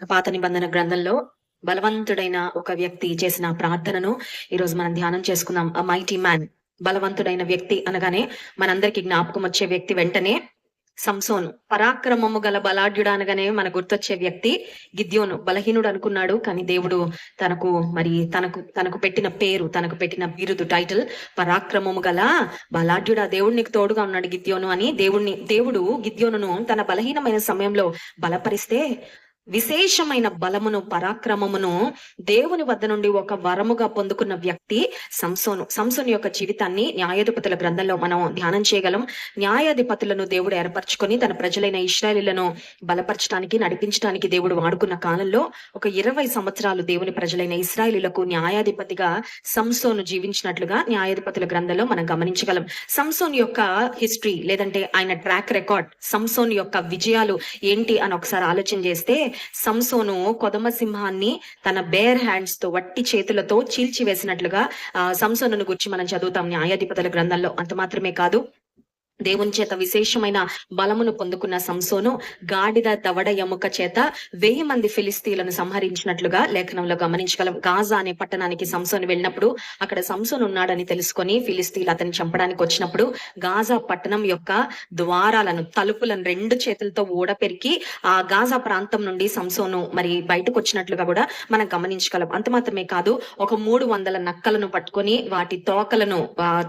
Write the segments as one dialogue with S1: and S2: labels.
S1: పాత నిబంధన గ్రంథంలో బలవంతుడైన ఒక వ్యక్తి చేసిన ప్రార్థనను ఈరోజు మనం ధ్యానం చేసుకుందాం. అ మైటీ మ్యాన్ బలవంతుడైన వ్యక్తి అనగానే మనందరికి జ్ఞాపకం వచ్చే వ్యక్తి వెంటనే సంసోను. పరాక్రమము గల బలాఢ్యుడు అనగానే మన గుర్తొచ్చే వ్యక్తి గిద్యోను. బలహీనుడు అనుకున్నాడు కానీ దేవుడు తనకు మరి తనకు తనకు పెట్టిన పేరు తనకు పెట్టిన బిరుదు టైటిల్ పరాక్రమము గల బలాఢ్యుడా. దేవుడు నీకు తోడుగా ఉన్నాడు గిద్యోను అని దేవుణ్ణి దేవుడు గిద్యోనును తన బలహీనమైన సమయంలో బలపరిస్తే విశేషమైన బలమును పరాక్రమమును దేవుని వద్ద నుండి ఒక వరముగా పొందుకున్న వ్యక్తి సంసోను. సంసోను యొక్క జీవితాన్ని న్యాయాధిపతుల గ్రంథంలో మనం ధ్యానం చేయగలం. న్యాయాధిపతులను దేవుడు ఏర్పరచుకొని తన ప్రజలైన ఇస్రాయలీలను బలపరచడానికి నడిపించడానికి దేవుడు వాడుకున్న కాలంలో ఒక ఇరవై సంవత్సరాలు దేవుని ప్రజలైన ఇస్రాయలీలకు న్యాయాధిపతిగా సంసోను జీవించినట్లుగా న్యాయాధిపతుల గ్రంథంలో మనం గమనించగలం. సంసోన్ యొక్క హిస్టరీ లేదంటే ఆయన ట్రాక్ రికార్డ్ సంసోన్ యొక్క విజయాలు ఏంటి అని ఒకసారి ఆలోచన చేస్తే సంసోను కొదమ సింహాన్ని తన బేర్ హ్యాండ్స్తో వట్టి చేతులతో చీల్చివేసినట్లుగా ఆ సంసోనును గురించి మనం చదువుతాం న్యాయాధిపతుల గ్రంథంలో. అంత మాత్రమే కాదు దేవుని చేత విశేషమైన బలమును పొందుకున్న సంసోను గాడిద దవడ ఎముక చేత వెయ్యి మంది ఫిలిస్తీన్లను సంహరించినట్లుగా లేఖనంలో గమనించగలం. గాజా అనే పట్టణానికి సంసోను వెళ్ళినప్పుడు అక్కడ సంసోన్ ఉన్నాడని తెలుసుకొని ఫిలిస్తీన్లు అతన్ని చంపడానికి వచ్చినప్పుడు గాజా పట్టణం యొక్క ద్వారాలను తలుపులను రెండు చేతులతో ఊడపెరికి ఆ గాజా ప్రాంతం నుండి సంసోను మరి బయటకు వచ్చినట్లుగా కూడా మనం గమనించగలం. అంత మాత్రమే కాదు ఒక మూడు వందల నక్కలను పట్టుకొని వాటి తోకలను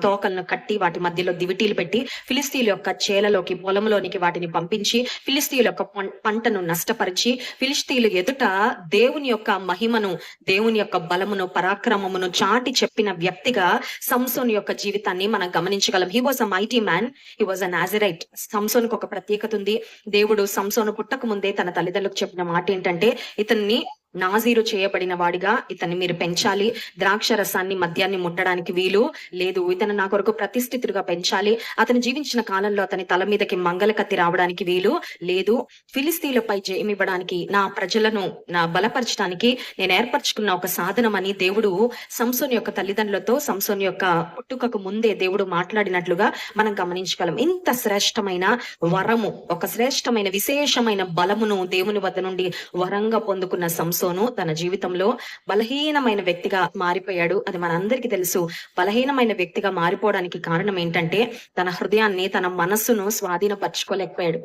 S1: తోకలను కట్టి వాటి మధ్యలో దివిటీలు పెట్టి ఫిలిస్తీన్ల యొక్క చేలలోకి పొలంలోనికి వాటిని పంపించి ఫిలిస్తీన్ల యొక్క పంటను నష్టపరిచి ఫిలిస్తీన్లు ఎదుట దేవుని యొక్క మహిమను దేవుని యొక్క బలమును పరాక్రమమును చాటి చెప్పిన వ్యక్తిగా సంసోన్ యొక్క జీవితాన్ని మనం గమనించగలం. He was a mighty man he was a Nazarite సంసోన్కు ఒక ప్రత్యేకత ఉంది. దేవుడు సంసోను పుట్టక ముందే తన తల్లిదండ్రులకు చెప్పిన మాట ఏంటంటే ఇతన్ని నాజీరు చేయబడిన వాడిగా ఇతన్ని మీరు పెంచాలి. ద్రాక్ష రసాన్ని మద్యాన్ని ముట్టడానికి వీలు లేదు. ఇతను నా కొరకు ప్రతిష్ఠితుడిగా పెంచాలి. అతను జీవించిన కాలంలో అతని తల మీదకి మంగళ కత్తి రావడానికి వీలు లేదు. ఫిలిస్తీన్లపై జయమివ్వడానికి నా ప్రజలను నా బలపరచడానికి నేను ఏర్పరచుకున్న ఒక సాధనం అని దేవుడు సంసోన్ యొక్క తల్లిదండ్రులతో సంసోన్ యొక్క పుట్టుకకు ముందే దేవుడు మాట్లాడినట్లుగా మనం గమనించగలం. ఇంత శ్రేష్టమైన వరము ఒక శ్రేష్టమైన విశేషమైన బలమును దేవుని వద్ద నుండి వరంగా పొందుకున్న సంసోను తన జీవితంలో బలహీనమైన వ్యక్తిగా మారిపోయాడు. అది మనందరికీ తెలుసు. బలహీనమైన వ్యక్తిగా మారిపోవడానికి కారణం ఏంటంటే తన హృదయాన్ని తన మనస్సును స్వాధీనపరచుకోలేకపోయాడు.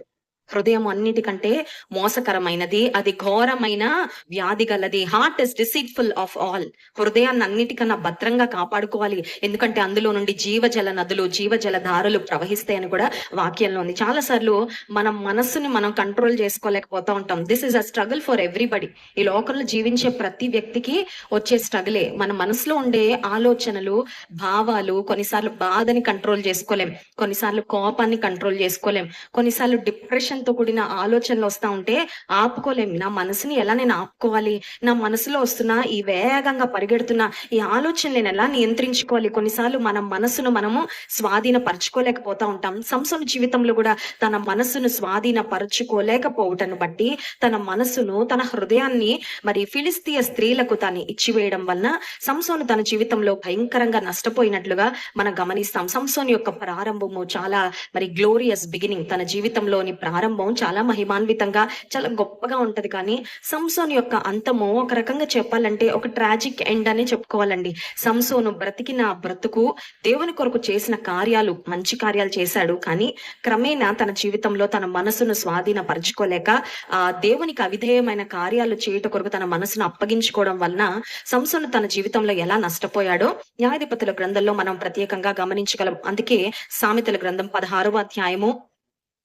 S1: హృదయం అన్నిటికంటే మోసకరమైనది అది ఘోరమైన వ్యాధి గలది. Heart is deceitful of all హృదయాన్ని అన్నిటికన్నా భద్రంగా కాపాడుకోవాలి. ఎందుకంటే అందులో నుండి జీవజల నదులు జీవజల ధారలు ప్రవహిస్తాయని కూడా వాక్యంలో ఉంది. చాలా సార్లు మనం మనస్సుని మనం కంట్రోల్ చేసుకోలేకపోతా ఉంటాం. This is a struggle for everybody ఈ లోకంలో జీవించే ప్రతి వ్యక్తికి వచ్చే స్ట్రగులే మన మనసులో ఉండే ఆలోచనలు భావాలు కొన్నిసార్లు బాధని కంట్రోల్ చేసుకోలేం. కొన్నిసార్లు కోపాన్ని కంట్రోల్ చేసుకోలేం. కొన్నిసార్లు డిప్రెషన్ తో కూడిన ఆలోచనలు వస్తా ఉంటే ఆపుకోలేము. నా మనసుని ఎలా నేను ఆపుకోవాలి? నా మనసులో వస్తున్న ఈ వేగంగా పరిగెడుతున్న ఈ ఆలోచనలు నేను ఎలా నియంత్రించుకోవాలి? కొన్నిసార్లు మన మనసును మనము స్వాధీనపరచుకోలేకపోతా ఉంటాం. సంసం జీవితంలో కూడా తన మనసును స్వాధీనపరచుకోలేకపోవటను బట్టి తన మనసును తన హృదయాన్ని మరి ఫిలిస్తీయ స్త్రీలకు తాను ఇచ్చివేయడం వలన సంసోను తన జీవితంలో భయంకరంగా నష్టపోయినట్లుగా మనం గమనిస్తాం. సంసోన్ యొక్క ప్రారంభము చాలా మరి గ్లోరియస్ బిగినింగ్ తన జీవితంలోని ప్రారంభం చాలా మహిమాన్వితంగా చాలా గొప్పగా ఉంటది. కానీ సంసోన్ యొక్క అంతము ఒక రకంగా చెప్పాలంటే ఒక ట్రాజిక్ ఎండ్ అని చెప్పుకోవాలండి. సంసోను బ్రతికిన బ్రతుకు దేవుని కొరకు చేసిన కార్యాలు మంచి కార్యాలు చేశాడు. కానీ క్రమేణా తన జీవితంలో తన మనసును స్వాధీనపరచుకోలేక ఆ దేవునికి అవిధేయమైన కార్యాలు చేయుట కొరకు తన మనసును అప్పగించుకోవడం వలన సంసోను తన జీవితంలో ఎలా నష్టపోయాడో న్యాయాధిపతుల గ్రంథంలో మనం ప్రత్యేకంగా గమనించగలం. అందుకే సామెతల గ్రంథం పదహారవ అధ్యాయము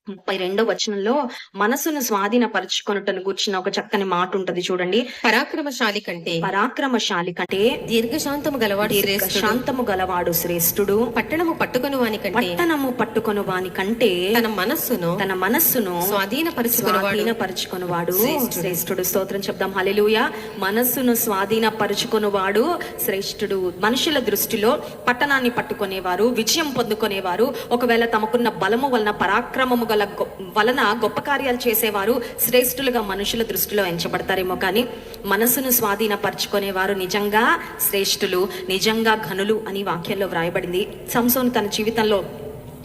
S1: ముప్పై రెండో వచనంలో మనసును స్వాధీనపరచుకొనుటను కూర్చున్న ఒక చక్కని మాట ఉంటది చూడండి.
S2: పరాక్రమశాలి కంటే
S1: పరాక్రమశాలి కంటే
S2: దీర్ఘశాంతము గలవాడు
S1: శాంతము గలవాడు శ్రేష్ఠుడు.
S2: పట్టణము పట్టుకొని వాని కంటే
S1: పట్టణము పట్టుకొను వాని కంటే
S2: తన మనస్సును
S1: తన మనస్సును
S2: స్వాధీనపరచుకున్నవాడు
S1: స్వాధీనపరచుకున్నవాడు
S2: శ్రేష్ఠుడు.
S1: శ్రేష్ఠుడు స్తోత్రం చెప్దాం. హల్లెలూయా. మనస్సును స్వాధీనపరచుకున్నవాడు శ్రేష్ఠుడు. మనుషుల దృష్టిలో పట్టణాన్ని పట్టుకునేవారు విజయం పొందుకునేవారు. ఒకవేళ తమకున్న బలము వలన పరాక్రమము గల వలన గొప్ప కార్యాలు చేసేవారు శ్రేష్ఠులుగా మనుషుల దృష్టిలో ఎంచబడతారేమో కానీ మనసును స్వాధీనపరచుకునేవారు నిజంగా శ్రేష్ఠులు నిజంగా ఘనులు అని వాక్యంలో వ్రాయబడింది. సంసోన్ తన జీవితంలో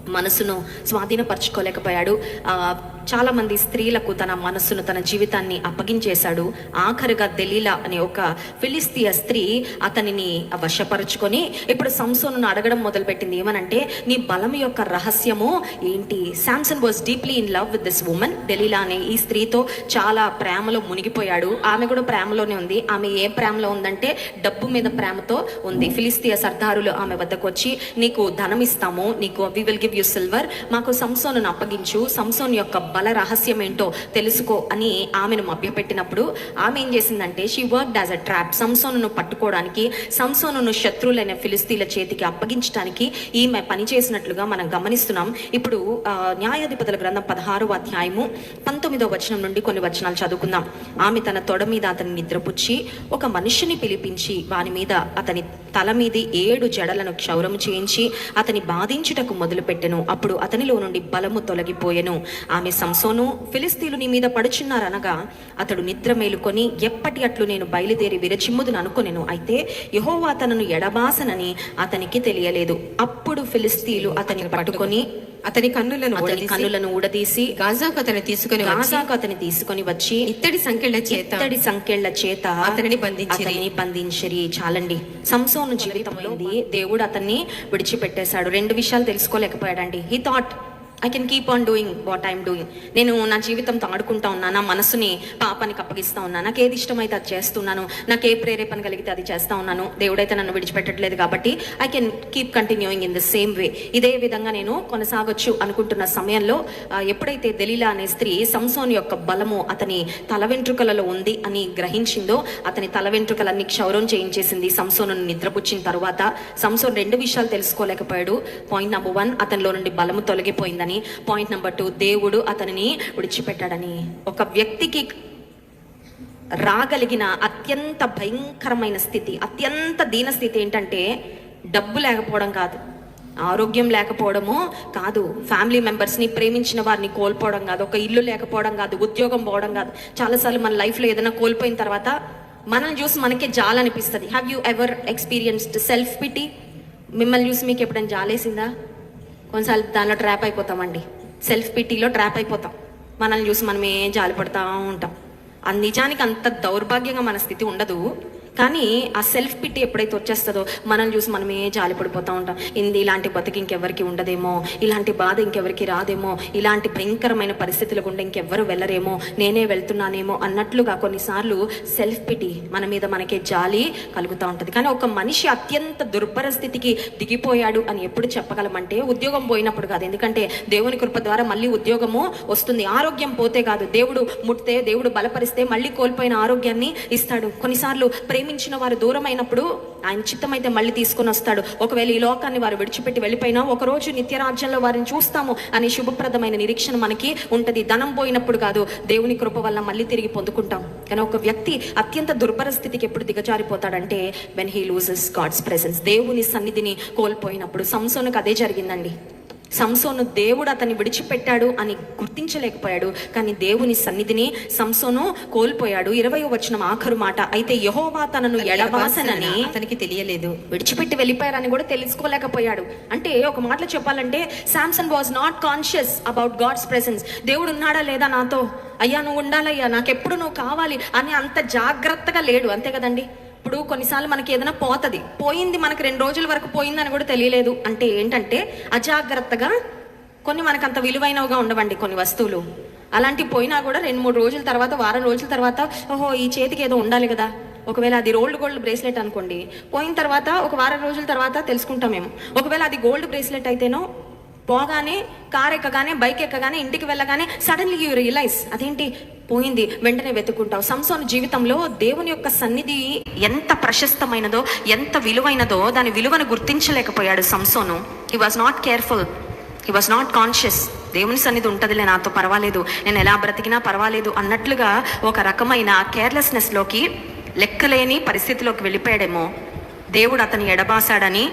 S1: మనసును స్వాధీనపరచుకోలేకపోయాడు. చాలామంది చాలా మంది స్త్రీలకు తన మనస్సును తన జీవితాన్ని అప్పగించేశాడు. ఆఖరిగా దెలీలా అనే ఒక ఫిలిస్తీయ స్త్రీ అతనిని వశపరుచుకొని ఇప్పుడు సంసోను అడగడం మొదలుపెట్టింది. ఏమనంటే నీ బలం యొక్క రహస్యము ఏంటి? Samson was deeply in love with this woman Delilah అనే ఈ స్త్రీతో చాలా ప్రేమలో మునిగిపోయాడు. ఆమె కూడా ప్రేమలోనే ఉంది. ఆమె ఏ ప్రేమలో ఉందంటే డబ్బు మీద ప్రేమతో ఉంది. ఫిలిస్తీయ సర్దారులు ఆమె వద్దకు వచ్చి నీకు ధనం ఇస్తాము నీకు we will give you silver మాకు సంసోను అప్పగించు. సంసోన్ యొక్క బల రహస్యం ఏంటో తెలుసుకో అని ఆమెను మభ్యపెట్టినప్పుడు ఆమె ఏం చేసిందంటే she work as a trap Samson పట్టుకోవడానికి సంసోను శత్రువులైన ఫిలిస్తీన్ల చేతికి అప్పగించడానికి ఈమె పని చేసినట్లుగా మనం గమనిస్తున్నాం. ఇప్పుడు న్యాయాధిపతుల గ్రంథం పదహారవ అధ్యాయము పంతొమ్మిదో వచనం నుండి కొన్ని వచనాలు చదువుకుందాం. ఆమె తన తొడ మీద అతని నిద్రపుచ్చి ఒక మనిషిని పిలిపించి వాని మీద అతని తల మీది ఏడు జడలను క్షౌరము చేయించి అతని బాధించుటకు మొదలుపెట్టెను. అప్పుడు అతనిలో నుండి బలము తొలగిపోయెను. ఆమె సంసోను ఫిలిస్తీలు నీ మీద పడుచున్నారనగా అతడు నిద్ర మేలుకొని ఎప్పటి అట్లు నేను బయలుదేరి విరచిమ్ముదును అనుకొనెను. అయితే యహోవా తనను ఎడబాసనని అతనికి తెలియలేదు. అప్పుడు ఫిలిస్తీలు అతని పట్టుకొని
S2: అతని కన్నులను
S1: అతని కన్నులను ఊడదీసి
S2: గాజాకు అతను తీసుకుని
S1: గాజాకు అతని తీసుకొని వచ్చి
S2: ఇత్తడి సంఖ్యల చేత
S1: ఇత్తడి సంకెళ్ళ చేత
S2: అతనిని.
S1: అతనిని బంధించిరి. చాలండి. సంసోను జీవితంలో దేవుడు అతన్ని విడిచిపెట్టేశాడు. రెండు విషయాలు తెలుసుకోలేకపోయాడండి. He thought I can keep on doing what I'm doing నేను నా జీవితంతో ఆడుకుంటా ఉన్నా నా మనసుని పాపానికి అప్పగిస్తూ ఉన్నా నాకు ఏది ఇష్టమైతే అది చేస్తున్నాను నాకు ఏ ప్రేరేపణ కలిగితే అది చేస్తా ఉన్నాను దేవుడైతే నన్ను విడిచిపెట్టట్లేదు కాబట్టి I can keep continuing in the same way ఇదే విధంగా నేను కొనసాగొచ్చు అనుకుంటున్న సమయంలో ఎప్పుడైతే దలీలా అనే స్త్రీ సంసోన్ యొక్క బలము అతని తల వెంట్రుకలలో ఉంది అని గ్రహించిందో అతని తల వెంట్రుకలన్నీ క్షౌరం చేయించేసింది సంసోను నిద్రపుచ్చిన తర్వాత. సంసోన్ రెండు విషయాలు తెలుసుకోలేకపోయాడు. పాయింట్ నెంబర్ వన్ అతనిలో నుండి బలము తొలగిపోయిందని. పాయింట్ నెంబర్ టూ దేవుడు అతనిని విడిచిపెట్టాడని. ఒక వ్యక్తికి రాగలిగిన అత్యంత భయంకరమైన స్థితి అత్యంత దీన స్థితి ఏంటంటే డబ్బు లేకపోవడం కాదు. ఆరోగ్యం లేకపోవడము కాదు. ఫ్యామిలీ మెంబర్స్ని ప్రేమించిన వారిని కోల్పోవడం కాదు. ఒక ఇల్లు లేకపోవడం కాదు. ఉద్యోగం పోవడం కాదు. చాలాసార్లు మన లైఫ్లో ఏదైనా కోల్పోయిన తర్వాత మనల్ని చూసి మనకే జాలనిపిస్తుంది have you ever experienced self pity మిమ్మల్ని చూసి మీకు ఎప్పుడైనా జాలేసిందా? కొన్నిసార్లు దానిలో ట్రాప్ అయిపోతామండి. సెల్ఫ్ పిటీలో ట్రాప్ అయిపోతాం. మనల్ని చూసి మనమే జాలిపడతా ఉంటాం. ఆ నిజానికి అంత దౌర్భాగ్యంగా మన స్థితి ఉండదు. కానీ ఆ సెల్ఫ్ పిట్టి ఎప్పుడైతే వచ్చేస్తుందో మనల్ని చూసి మనమే జాలి పడిపోతూ ఉంటాం. ఇంది ఇలాంటి బతికి ఇంకెవరికి ఉండదేమో ఇలాంటి బాధ ఇంకెవరికి రాదేమో ఇలాంటి భయంకరమైన పరిస్థితుల గుండా ఇంకెవ్వరు వెళ్ళరేమో నేనే వెళ్తున్నానేమో అన్నట్లుగా కొన్నిసార్లు సెల్ఫ్ పిటి మన మీద మనకే జాలి కలుగుతూ ఉంటుంది. కానీ ఒక మనిషి అత్యంత దుర్భర స్థితికి దిగిపోయాడు అని ఎప్పుడు చెప్పగలమంటే ఉద్యోగం పోయినప్పుడు కాదు. ఎందుకంటే దేవుని కృప ద్వారా మళ్ళీ ఉద్యోగము వస్తుంది. ఆరోగ్యం పోతే కాదు. దేవుడు ముట్టితే దేవుడు బలపరిస్తే మళ్ళీ కోల్పోయిన ఆరోగ్యాన్ని ఇస్తాడు. కొన్నిసార్లు ప్రేమించిన వారు దూరమైనప్పుడు ఆయన ఆయన చిత్తమైతే మళ్ళీ తీసుకొని వస్తాడు. ఒకవేళ ఈ లోకాన్ని వారు విడిచిపెట్టి వెళ్ళిపోయినా ఒక రోజు వారిని చూస్తాము అనే శుభప్రదమైన నిరీక్షణ మనకి ఉంటది. ధనం పోయినప్పుడు కాదు దేవుని కృప వల్ల మళ్ళీ తిరిగి పొందుకుంటాం. కానీ ఒక వ్యక్తి అత్యంత దుర్భర స్థితికి ఎప్పుడు దిగజారిపోతాడంటే when he loses God's presence దేవుని సన్నిధిని కోల్పోయినప్పుడు సంసోనుకు అదే జరిగిందండి. సంసోను దేవుడు అతన్ని విడిచిపెట్టాడు అని గుర్తించలేకపోయాడు. కానీ దేవుని సన్నిధిని సంసోను కోల్పోయాడు. ఇరవై వచనం ఆఖరు మాట. అయితే యహోవా తనను ఎడబాసనని
S2: అతనికి తెలియలేదు.
S1: విడిచిపెట్టి వెళ్ళిపోయారని కూడా తెలుసుకోలేకపోయాడు. అంటే ఒక మాటలో చెప్పాలంటే Samson was not conscious about God's presence దేవుడు ఉన్నాడా లేదా నాతో? అయ్యా నువ్వు ఉండాలయ్యా నాకెప్పుడు నువ్వు కావాలి? అని అంత జాగ్రత్తగా లేడు. అంతే కదండి? ఇప్పుడు కొన్నిసార్లు మనకి ఏదైనా పోతుంది. పోయింది మనకు రెండు రోజుల వరకు పోయిందని కూడా తెలియలేదు. అంటే ఏంటంటే అజాగ్రత్తగా కొన్ని మనకు అంత విలువైనవిగా ఉండవండి కొన్ని వస్తువులు. అలాంటి పోయినా కూడా రెండు మూడు రోజుల తర్వాత వారం రోజుల తర్వాత ఓహో ఈ చేతికి ఏదో ఉండాలి కదా. ఒకవేళ అది రోల్డ్ గోల్డ్ బ్రేస్లెట్ అనుకోండి. పోయిన తర్వాత ఒక వారం రోజుల తర్వాత తెలుసుకుంటాం మేము. ఒకవేళ అది గోల్డ్ బ్రేస్లెట్ అయితేనో పోగానే కార్ ఎక్కగానే బైక్ ఎక్కగానే ఇంటికి వెళ్ళగానే సడన్లీ యూ రియలైజ్ అదేంటి? పోయింది. వెంటనే వెతుక్కుంటావు. సంసోను జీవితంలో దేవుని యొక్క సన్నిధి ఎంత ప్రశస్తమైనదో ఎంత విలువైనదో దాని విలువను గుర్తించలేకపోయాడు Samson. He was not careful he was not conscious దేవుని సన్నిధి ఉంటుందిలే నాతో పర్వాలేదు. నేను ఎలా బ్రతికినా పర్వాలేదు అన్నట్లుగా ఒక రకమైన కేర్లెస్నెస్లోకి లెక్కలేని పరిస్థితిలోకి వెళ్ళిపోయాడేమో. దేవుడు అతను ఎడబాసాడని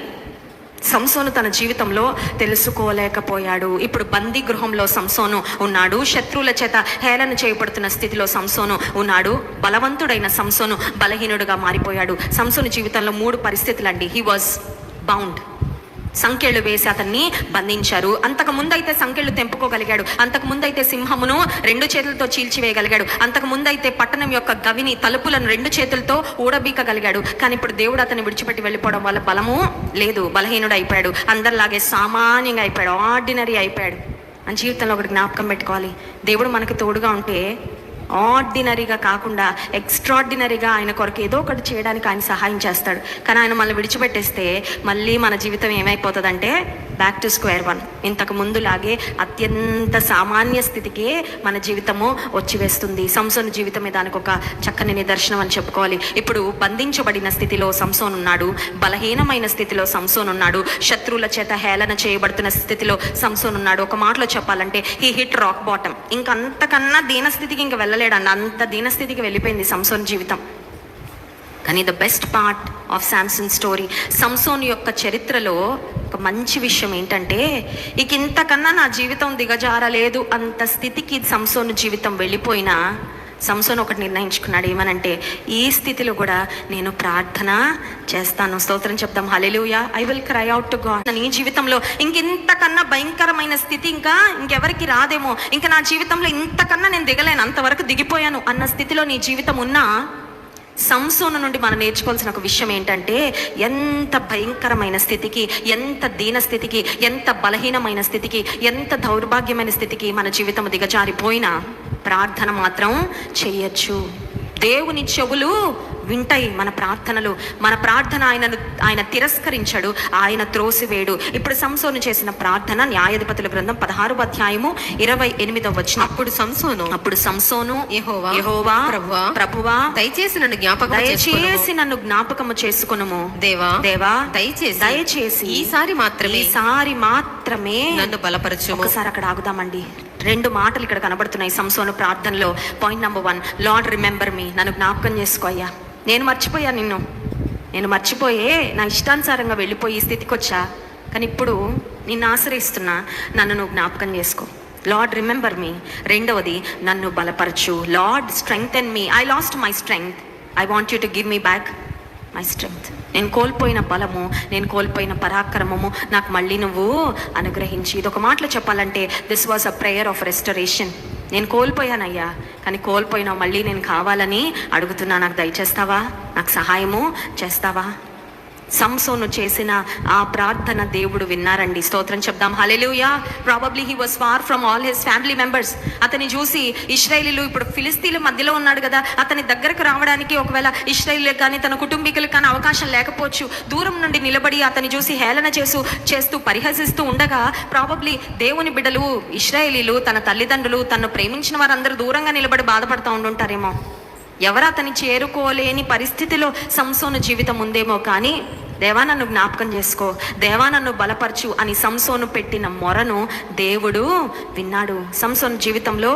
S1: సంసోను తన జీవితంలో తెలుసుకోలేకపోయాడు. ఇప్పుడు బందీ గృహంలో సంసోను ఉన్నాడు. శత్రువుల చేత హేళన చేయబడుతున్న స్థితిలో సంసోను ఉన్నాడు. బలవంతుడైన సంసోను బలహీనుడుగా మారిపోయాడు. సంసోను జీవితంలో మూడు పరిస్థితులండి. హీ వాజ్ బౌండ్ సంఖ్యలు వేసి అతన్ని బంధించారు. అంతకు ముందైతే సంఖ్యలు తెంపుకోగలిగాడు. అంతకు ముందైతే సింహమును రెండు చేతులతో చీల్చివేయగలిగాడు. అంతకు ముందైతే పట్టణం యొక్క గవిని తలుపులను రెండు చేతులతో ఊడబీకగలిగాడు. కానీ ఇప్పుడు దేవుడు అతన్ని విడిచిపెట్టి వెళ్ళిపోవడం వల్ల బలము లేదు. బలహీనుడు అయిపోయాడు. అందరిలాగే సామాన్యంగా అయిపోయాడు. ఆర్డినరీ అయిపోయాడు. అని జీవితంలో ఒకటి జ్ఞాపకం పెట్టుకోవాలి. దేవుడు మనకు తోడుగా ఉంటే ఆర్డినరీగా కాకుండా ఎక్స్ట్రాడినరీగా ఆయన కొరకు ఏదో ఒకటి చేయడానికి ఆయన సహాయం చేస్తాడు. కానీ ఆయన మనల్ని విడిచిపెట్టేస్తే మళ్ళీ మన జీవితం ఏమైపోతుందంటే బ్యాక్ టు స్క్వేర్ వన్ ఇంతకు ముందులాగే అత్యంత సామాన్య స్థితికే మన జీవితము వచ్చివేస్తుంది సంసోను జీవితమే దానికి ఒక చక్కని నిదర్శనం అని చెప్పుకోవాలి. ఇప్పుడు బంధించబడిన స్థితిలో సంసోన్ ఉన్నాడు బలహీనమైన స్థితిలో సంసోన్ ఉన్నాడు శత్రువుల చేత హేళన చేయబడుతున్న స్థితిలో సంసోన్ ఉన్నాడు ఒక మాటలో చెప్పాలంటే ఈ హిట్ రాక్ బాటమ్ ఇంకంతకన్నా దీనస్థితికి ఇంక వెళ్ళలేడండి అంత దీనస్థితికి వెళ్ళిపోయింది సంసోన్ జీవితం. కానీ the best part of Samson story Samson యొక్క చరిత్రలో ఒక మంచి విషయం ఏంటంటే ఇక ఇంతకన్నా నా జీవితం దిగజారలేదు అంత స్థితికి సంసోన్ జీవితం వెళ్ళిపోయినా సంసోన్ ఒకటి నిర్ణయించుకున్నాడు ఏమనంటే ఈ స్థితిలో కూడా నేను ప్రార్థన చేస్తాను. స్తోత్రం చెప్తాం hallelujah I will cry out to God నీ జీవితంలో ఇంకెంతకన్నా భయంకరమైన స్థితి ఇంకా ఇంకెవరికి రాదేమో. ఇంకా నా జీవితంలో ఇంతకన్నా నేను దిగలేను అంతవరకు దిగిపోయాను అన్న స్థితిలో నీ జీవితం ఉన్నా సంసోన నుండి మనం నేర్చుకోవాల్సిన ఒక విషయం ఏంటంటే ఎంత భయంకరమైన స్థితికి ఎంత దీన స్థితికి ఎంత బలహీనమైన స్థితికి ఎంత దౌర్భాగ్యమైన స్థితికి మన జీవితం దిగజారిపోయినా ప్రార్థన మాత్రం చేయొచ్చు. దేవుని చెవులు వింటాయి మన ప్రార్థనలు. మన ప్రార్థన ఆయనను ఆయన తిరస్కరించాడు ఆయన త్రోసివేడు. ఇప్పుడు సంసోను చేసిన ప్రార్థన న్యాయాధిపతుల గ్రంథం పదహారు అధ్యాయము ఇరవై ఎనిమిదవ వచ్చిన
S2: అప్పుడు సంసోను
S1: అప్పుడు సంసోను
S2: యెహోవా,
S1: యెహోవా
S2: ప్రభువా,
S1: ప్రభువా
S2: దయచేసి నన్ను జ్ఞాపకం
S1: దయచేసి నన్ను జ్ఞాపకము చేసుకునుము.
S2: దేవా
S1: దేవా
S2: దయచేసి
S1: దయచేసి
S2: ఈసారి మాత్రమే
S1: ఈసారి మాత్రమే
S2: నన్ను బలపరచుము.
S1: ఒకసారి అక్కడ ఆగుదామండి. రెండు మాటలు ఇక్కడ కనబడుతున్నాయి సంసోను ప్రార్థనలో. Point number one Lord remember me నన్ను జ్ఞాపకం చేసుకో అయ్యా. నేను మర్చిపోయా నిన్ను. నేను మర్చిపోయే నా ఇష్టానుసారంగా వెళ్ళిపోయి ఈ స్థితికి వచ్చా. కానీ ఇప్పుడు నిన్ను ఆశ్రయిస్తున్నా. నన్ను నువ్వు జ్ఞాపకం చేసుకో. లార్డ్ రిమెంబర్ మీ రెండవది నన్ను బలపరచు. Lord strength and me I lost my strength I want you to give me back my strength నేను కోల్పోయిన బలము నేను కోల్పోయిన పరాక్రమము నాకు మళ్ళీ నువ్వు అనుగ్రహించి ఇది ఒక మాటలో చెప్పాలంటే this was a prayer of restoration నేను కోల్పోయానయ్యా కానీ కోల్పోయినా మళ్ళీ నేను కావాలని అడుగుతున్నా. నాకు దయచేస్తావా? నాకు సహాయము చేస్తావా? సంసోను చేసిన ఆ ప్రార్థన దేవుడు విన్నారండి. స్తోత్రం చెప్దాం. Hallelujah probably he was far from all his family members అతని చూసి ఇస్రాయిలీలు ఇప్పుడు ఫిలిస్తీన్ల మధ్యలో ఉన్నాడు కదా అతని దగ్గరకు రావడానికి ఒకవేళ ఇస్రాయేల్ కానీ తన కుటుంబీకులకు కానీ అవకాశం లేకపోవచ్చు దూరం నుండి నిలబడి అతని చూసి హేళన చేస్తూ చేస్తూ పరిహసిస్తూ ఉండగా ప్రాబబ్లీ దేవుని బిడ్డలు ఇస్రాయేలీలు తన తల్లిదండ్రులు తను ప్రేమించిన వారందరూ దూరంగా నిలబడి బాధపడుతూ ఉండుంటారేమో. ఎవరు అతని చేరుకోలేని పరిస్థితిలో సంసోను జీవితం ఉందేమో కానీ దేవా నన్ను జ్ఞాపకం చేసుకో దేవా నన్ను బలపరచు అని సంసోను పెట్టిన మొరను దేవుడు విన్నాడు. సంసోను జీవితంలో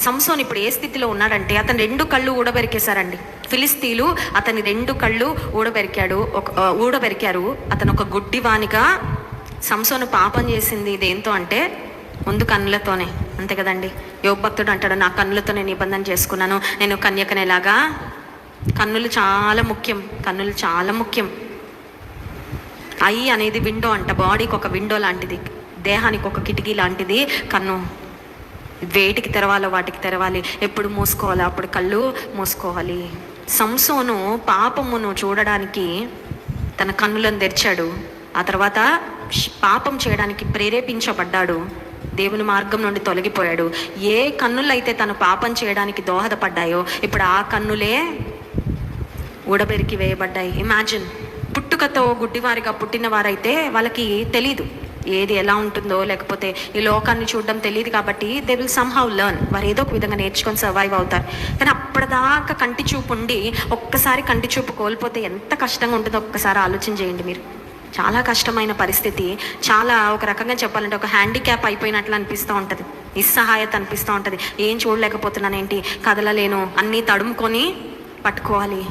S1: సంసోన్ ఇప్పుడు ఏ స్థితిలో ఉన్నాడంటే అతను రెండు కళ్ళు ఊడబెరికేశారండి. ఫిలిస్తీలు అతని రెండు కళ్ళు ఊడబెరికాడు. ఒక ఊడబెరికారు. అతను ఒక గుడ్డివానిగా సంసోను పాపం చేసింది ఇదేంతో అంటే ముందు కన్నులతోనే అంతే కదండి. యోగభక్తుడు అంటాడు నా కన్నులతో నేను నిబంధన చేసుకున్నాను. నేను కన్యకనేలాగా. కన్నులు చాలా ముఖ్యం. కన్నులు చాలా ముఖ్యం. ఐ అనేది విండో అంట. బాడీకి ఒక విండో లాంటిది. దేహానికి ఒక కిటికీ లాంటిది. కన్ను వేటికి తెరవాలో వాటికి తెరవాలి. ఎప్పుడు మూసుకోవాలి అప్పుడు కళ్ళు మూసుకోవాలి. సంసోను పాపమును చూడడానికి తన కన్నులను తెరిచాడు. ఆ తర్వాత పాపం చేయడానికి ప్రేరేపించబడ్డాడు. దేవుని మార్గం నుండి తొలగిపోయాడు. ఏ కన్నులైతే తను పాపం చేయడానికి దోహదపడ్డాయో ఇప్పుడు ఆ కన్నులే ఊడబెరికి వేయబడ్డాయి. ఇమాజిన్ పుట్టుకతో గుడ్డివారిగా పుట్టిన వారైతే వాళ్ళకి తెలీదు ఏది ఎలా ఉంటుందో లేకపోతే ఈ లోకాన్ని చూడడం తెలియదు కాబట్టి దే విల్ సమ్హౌ లెర్న్ వారు ఏదో ఒక విధంగా నేర్చుకొని సర్వైవ్ అవుతారు. కానీ అప్పటిదాకా కంటి చూపు ఉండి ఒక్కసారి కంటి చూపు కోల్పోతే ఎంత కష్టంగా ఉంటుందో ఒక్కసారి ఆలోచన చేయండి మీరు. చాలా కష్టమైన పరిస్థితి. చాలా ఒక రకంగా చెప్పాలంటే ఒక హ్యాండిక్యాప్ అయిపోయినట్లు అనిపిస్తూ ఉంటుంది. నిస్సహాయత అనిపిస్తూ ఉంటుంది. ఏం చూడలేకపోతున్నాను ఏంటి? కదలలేను. అన్నీ తడుముకొని పట్టుకోవాలి.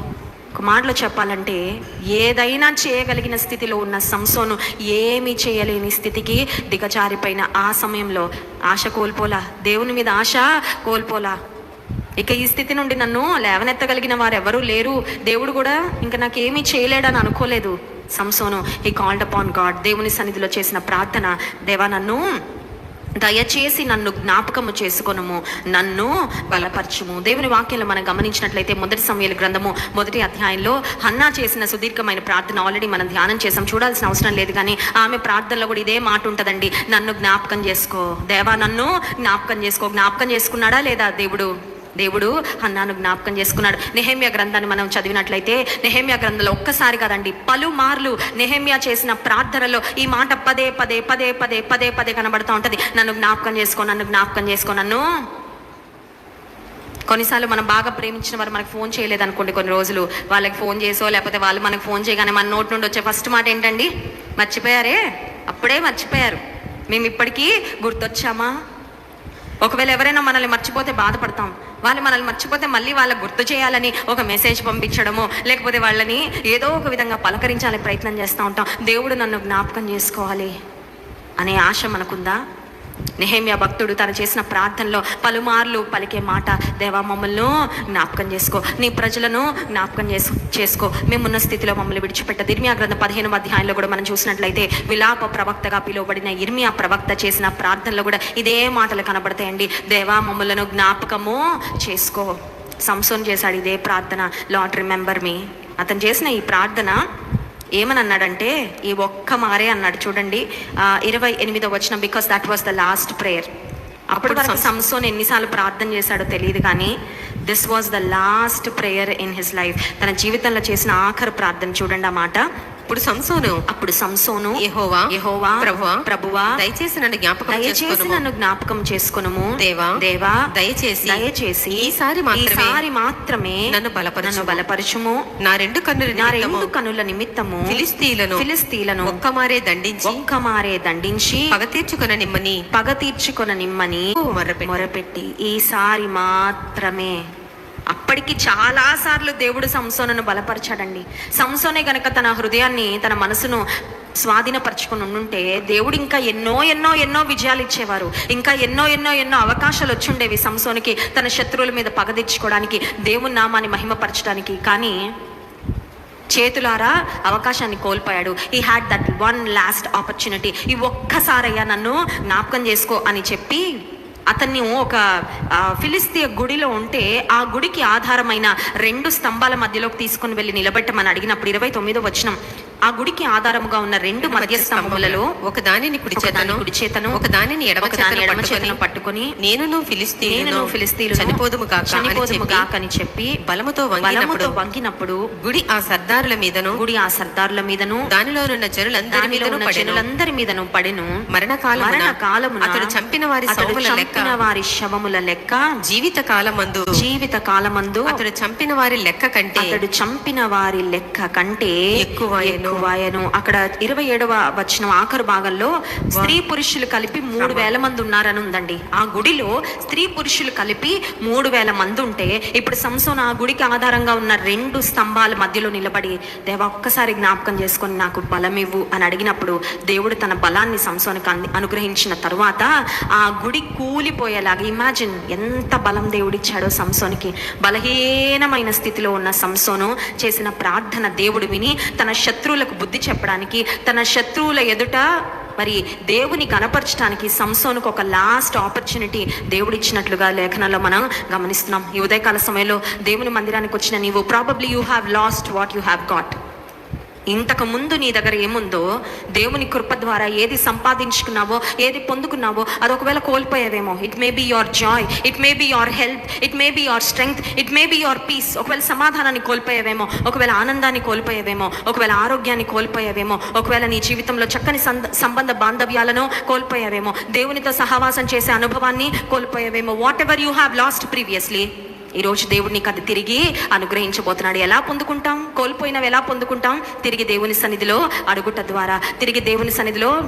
S1: ఒక మాటలో చెప్పాలంటే ఏదైనా చేయగలిగిన స్థితిలో ఉన్న సంసోను ఏమీ చేయలేని స్థితికి దిగజారిపోయిన ఆ సమయంలో ఆశ కోల్పోలా. దేవుని మీద ఆశ కోల్పోలా. ఇక ఈ స్థితి నుండి నన్ను లేవనెత్తగలిగిన వారు ఎవరూ లేరు. దేవుడు కూడా ఇంకా నాకు చేయలేడని అనుకోలేదు. సంసోను ఈ కాల్డ్ అపాన్ గాడ్ దేవుని సన్నిధిలో చేసిన ప్రార్థన దేవా నన్ను దయచేసి నన్ను జ్ఞాపకము చేసుకొనుము. నన్ను బలపరచుము. దేవుని వాక్యంలో మనం గమనించినట్లయితే మొదటి సమయాల గ్రంథము మొదటి అధ్యాయంలో హన్నా చేసిన సుదీర్ఘమైన ప్రార్థన ఆల్రెడీ మనం ధ్యానం చేసాం చూడాల్సిన అవసరం లేదు కానీ ఆమె ప్రార్థనలో కూడా ఇదే మాట ఉంటుందండి. నన్ను జ్ఞాపకం చేసుకో. దేవా నన్ను జ్ఞాపకం చేసుకో. జ్ఞాపకం చేసుకున్నాడా లేదా దేవుడు? దేవుడు హన్నాను జ్ఞాపకం చేసుకున్నాడు. నెహమ్య గ్రంథాన్ని మనం చదివినట్లయితే నెహమ్య గ్రంథంలో ఒక్కసారి కదండి పలుమార్లు నెహమ్య చేసిన ప్రార్థనలో ఈ మాట పదే పదే పదే పదే పదే పదే కనబడుతూ ఉంటుంది. నన్ను జ్ఞాపకం చేసుకో నన్ను జ్ఞాపకం చేసుకో నన్ను. కొన్నిసార్లు మనం బాగా ప్రేమించిన వారు మనకు ఫోన్ చేయలేదనుకోండి కొన్ని రోజులు. వాళ్ళకి ఫోన్ చేసో లేకపోతే వాళ్ళు మనకు ఫోన్ చేయగానే మన నోటి నుండి వచ్చే ఫస్ట్ మాట ఏంటండి? మర్చిపోయారే? అప్పుడే మర్చిపోయారు. మేము ఇప్పటికీ గుర్తొచ్చామా? ఒకవేళ ఎవరైనా మనల్ని మర్చిపోతే బాధపడతాం. వాళ్ళు మనల్ని మర్చిపోతే మళ్ళీ వాళ్ళకి గుర్తు చేయాలని ఒక మెసేజ్ పంపించడము లేకపోతే వాళ్ళని ఏదో ఒక విధంగా పలకరించాలని ప్రయత్నం చేస్తూ ఉంటాం. దేవుడు నన్ను జ్ఞాపకం చేసుకోవాలి అనే ఆశ మనకుందా? నెహేమియా భక్తుడు తను చేసిన ప్రార్థనలో పలుమార్లు పలికే మాట దేవా మమ్మల్ని జ్ఞాపకం చేసుకో. నీ ప్రజలను జ్ఞాపకం చేసు చేసుకో. మేమున్న స్థితిలో మమ్మల్ని విడిచిపెట్ట. ఇర్మియా గ్రంథం పదిహేను అధ్యాయంలో కూడా మనం చూసినట్లయితే విలాప ప్రవక్తగా పిలువబడిన ఇర్మియా ప్రవక్త చేసిన ప్రార్థనలో కూడా ఇదే మాటలు కనబడతాయండి. దేవా మమ్మలను జ్ఞాపకము చేసుకో. సంసోన్ చేశాడు ఇదే ప్రార్థన. లాట్ రిమెంబర్ మీ అతను చేసిన ఈ ప్రార్థన ఏమని అన్నాడంటే ఈ ఒక్క మారే అన్నాడు. చూడండి ఇరవై ఎనిమిదో వచ్చిన because that was the last prayer అప్పుడు వరకు సంసోన్ ఎన్నిసార్లు ప్రార్థన చేశాడో తెలియదు కానీ this was the last prayer in his life తన జీవితంలో చేసిన ఆఖరి ప్రార్థన చూడండి ఆ మాట.
S2: ఇప్పుడు సంసోను.
S1: అప్పుడు సంసోను.
S2: యెహోవా.
S1: యెహోవా.
S2: ప్రభువా.
S1: ప్రభువా.
S2: దయచేసి నన్ను జ్ఞాపకం
S1: దయచేసి. నన్ను జ్ఞాపకం చేసుకునుము.
S2: దేవా.
S1: దేవా.
S2: దయచేసి.
S1: దయచేసి
S2: ఈసారి
S1: ఈసారి మాత్రమే
S2: నన్ను బలపరచుము.
S1: నన్ను బలపరచుము.
S2: నా రెండు కన్నుల
S1: నా రెండు కనుల నిమిత్తము
S2: ఫిలిస్తీయులను
S1: ఫిలిస్తీయులను
S2: ఒక్కమారే దండించి
S1: ఒక్క మారే దండించి
S2: పగ తీర్చుకున్న నిమ్మని
S1: పగ తీర్చుకొన నిమ్మని
S2: మొరపెట్టి.
S1: మొరపెట్టి. ఈసారి మాత్రమే అప్పటికి చాలా సార్లు దేవుడు సంసోనను బలపరిచాడండి. సంసోనే గనక తన హృదయాన్ని తన మనసును స్వాధీనపరచుకుని ఉండుంటే దేవుడు ఇంకా ఎన్నో ఎన్నో ఎన్నో విజయాలు ఇచ్చేవారు. ఇంకా ఎన్నో ఎన్నో ఎన్నో అవకాశాలు వచ్చుండేవి సంసోనికి తన శత్రువుల మీద పగ తెచ్చుకోవడానికి దేవుని నామాన్ని మహిమపరచడానికి. కానీ చేతులారా అవకాశాన్ని కోల్పోయాడు. He had that one last opportunity ఈ ఒక్కసారయ్యా నన్ను జ్ఞాపకం చేసుకో అని చెప్పి అతన్ని ఒక ఫిలిస్తీయ గుడిలో ఉంటే ఆ గుడికి ఆధారమైన రెండు స్తంభాల మధ్యలోకి తీసుకుని వెళ్ళి నిలబెట్టమని అడిగినప్పుడు ఇరవై తొమ్మిదో వచనం. ఆ గుడికి ఆధారముగా ఉన్న రెండు మధ్య స్తంభములలో
S2: ఒక దానిని కుడి
S1: ఒకదాని
S2: చేతను
S1: కుడి చేతను
S2: ఒక దానిని ఎడమ చేతను
S1: పట్టుకొని నేను ఫిలిస్తీయులు
S2: చనిపోదుము కాక అని
S1: చనిపోదుము
S2: చెప్పి
S1: గాక అని చెప్పి
S2: బలముతో
S1: బలముతో
S2: వంగినప్పుడు గుడి ఆ సర్దారుల మీదను
S1: గుడి ఆ సర్దారుల మీదను
S2: దానిలోనున్న జనులందరి
S1: దానిలో
S2: మీదను
S1: ఉన్న
S2: పడెను.
S1: జనులందరి మీదను పడెను.
S2: మరణకాలమున
S1: మరణ కాలమున
S2: అతడు చంపిన వారి శవముల లెక్క
S1: వారి శవముల లెక్క
S2: జీవిత కాలమందు
S1: జీవిత కాలమందు
S2: అతడు చంపిన వారి లెక్క కంటే
S1: అతడు చంపిన వారి లెక్క కంటే అక్కడ ఇరవై ఏడవ వచ్చిన ఆఖరు భాగంలో స్త్రీ పురుషులు కలిపి మూడు వేల మంది ఉన్నారని ఉందండి. ఆ గుడిలో స్త్రీ పురుషులు కలిపి మూడు వేల మంది ఉంటే ఇప్పుడు సంసోన్ ఆ గుడికి ఆధారంగా ఉన్న రెండు స్తంభాల మధ్యలో నిలబడి దేవా ఒక్కసారి జ్ఞాపకం చేసుకొని నాకు బలం ఇవ్వు అని అడిగినప్పుడు దేవుడు తన బలాన్ని సంసోనికి అంది- అనుగ్రహించిన తరువాత ఆ గుడి కూలిపోయేలాగా ఇమాజిన్ ఎంత బలం దేవుడిచ్చాడో సంసోనికి. బలహీనమైన స్థితిలో ఉన్న సంసోను చేసిన ప్రార్థన దేవుడు విని తన శత్రువులకు బుద్ధి చెప్పడానికి తన శత్రువుల ఎదుట మరి దేవుని కనపరచడానికి సంసోనుకు ఒక లాస్ట్ ఆపర్చునిటీ దేవుడు ఇచ్చినట్లుగా లేఖనంలో మనం గమనిస్తున్నాం. ఈ ఉదయకాల సమయంలో దేవుని మందిరానికి వచ్చిన నీవు probably you have lost what you have got ఇంతకు ముందు నీ దగ్గర ఏముందో దేవుని కృప ద్వారా ఏది సంపాదించుకున్నావో ఏది పొందుకున్నావో అది ఒకవేళ కోల్పోయావేమో. It may be your joy it may be your health it may be your strength it may be your peace ఒకవేళ సమాధానాన్ని కోల్పోయావేమో ఒకవేళ ఆనందాన్ని కోల్పోయావేమో ఒకవేళ ఆరోగ్యాన్ని కోల్పోయావేమో ఒకవేళ నీ జీవితంలో చక్కని సంబంధ బాంధవ్యాలను కోల్పోయావేమో దేవునితో సహవాసం చేసే అనుభవాన్ని కోల్పోయావేమో. Whatever you have lost previously ఈరోజు దేవుడు నీకు అది తిరిగి అనుగ్రహించబోతున్నాడు. ఎలా పొందుకుంటాం? కోల్పోయినవి ఎలా పొందుకుంటాం? తిరిగి దేవుని సన్నిధిలో అడుగుట ద్వారా. తిరిగి దేవుని సన్నిధిలో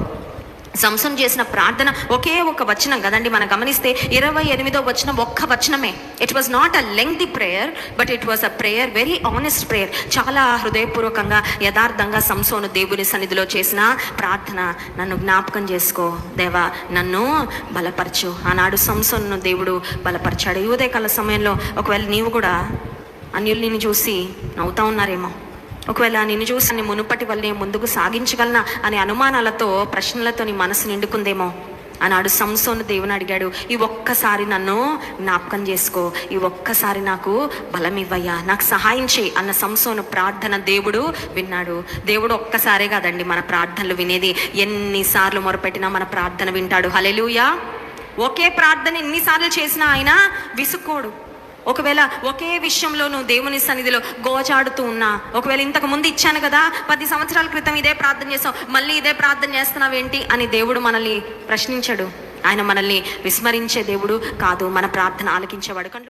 S1: సంసం చేసిన ప్రార్థన ఒకే ఒక వచనం కదండి? మనం గమనిస్తే ఇరవై ఎనిమిదో వచనం ఒక్క వచనమే. It was not a lengthy prayer but it was a prayer very honest prayer చాలా హృదయపూర్వకంగా యథార్థంగా సంసోను దేవుని సన్నిధిలో చేసిన ప్రార్థన. నన్ను జ్ఞాపకం చేసుకో. దేవా నన్ను బలపరచు. ఆనాడు సంసోను దేవుడు బలపరిచాడు. యువదే ఉదయకాల సమయంలో ఒకవేళ నీవు కూడా అన్యుల్ని నిన్ను చూసి నవ్వుతా ఉన్నారేమో. ఒకవేళ నిన్ను చూసి నీ మునుపటి వల్లే ముందుకు సాగించగలనా అనే అనుమానాలతో ప్రశ్నలతో నీ మనసు నిండుకుందేమో? అన్నాడు సంసోను దేవుని అడిగాడు. ఈ ఒక్కసారి నన్ను జ్ఞాపకం చేసుకో. ఈ ఒక్కసారి నాకు బలం ఇవ్వయ్యా నాకు సహాయం చేయి అన్న సంసోను ప్రార్థన దేవుడు విన్నాడు. దేవుడు ఒక్కసారే కాదండి మన ప్రార్థనలు వినేది. ఎన్నిసార్లు మొరపెట్టినా మన ప్రార్థన వింటాడు. హలెలుయా ఒకే ప్రార్థన ఎన్నిసార్లు చేసినా ఆయన విసుక్కోడు. ఒకవేళ ఒకే విషయంలో నువ్వు దేవుని సన్నిధిలో గోచాడుతూ ఉన్నా ఒకవేళ ఇంతకు ముందు ఇచ్చాను కదా పది సంవత్సరాల క్రితం ఇదే ప్రార్థన చేసావు మళ్ళీ ఇదే ప్రార్థన చేస్తున్నావు ఏంటి అని దేవుడు మనల్ని ప్రశ్నించడు. ఆయన మనల్ని విస్మరించే దేవుడు కాదు మన ప్రార్థన ఆలకించేవాడు. కనుక